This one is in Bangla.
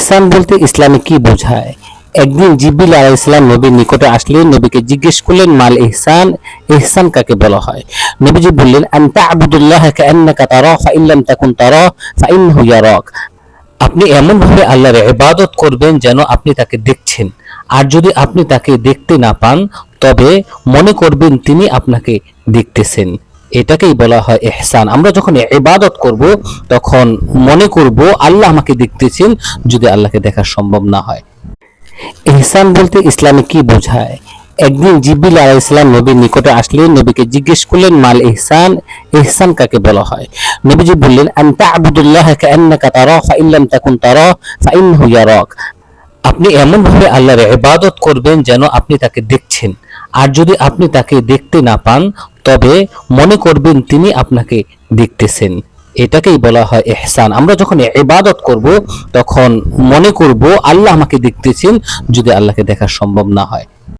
ইহসান বলতে ইসলামে কি বোঝায়? একদিন জিব্রিল আলাহ ইসলাম নবীর নিকটে আসলেন, নবীকে জিজ্ঞেস করলেন, মাল ইহসান? ইহসান কাকে বলা হয়? নবীজি বললেন আনতা আবুদুল্লাহ কান্নাকা তারা ফাইল্লাম তাকুন তারা ফাইন্নাহু ইয়ারাক। আপনি এমনভাবে আল্লাহর ইবাদত করবেন যেন আপনি তাকে দেখছেন। আর যদি আপনি তাকে দেখতে না পান, তবে মনে করবেন তিনি আপনাকে দেখতেছেন। এটাকেই বলা হয় এহসান আমরা যখন ইবাদত করব, তখন মনে করব আল্লাহ আমাকে দেখতেছেন যদি আল্লাহকে দেখা সম্ভব না হয়। এহসান বলতে ইসলামে কি বোঝায়? একদিন জিব্রিল আলাহ ইসলাম নবীর নিকটে আসলে নবীকে জিজ্ঞেস করলেন, মাল ইহসান? ইহসান কাকে বলা হয়? নবীজি বললেন আনতা আবুদুল্লাহ কান্নাকা তারা ফাইল্লাম তাকুন ইয়ারাক। আপনি এমন ভাবে আল্লাহর ইবাদত করবেন যেন আপনি তাকে দেখছেন। আর যদি আপনি তাকে দেখতে না পান তবে মনে করবেন তিনি আপনাকে দেখতেছেন। এটাকেই বলা হয় এহসান আমরা যখন ইবাদত করব, তখন মনে করব আল্লাহ আমাকে দেখতেছেন, যদি আল্লাহকে দেখা সম্ভব না হয়।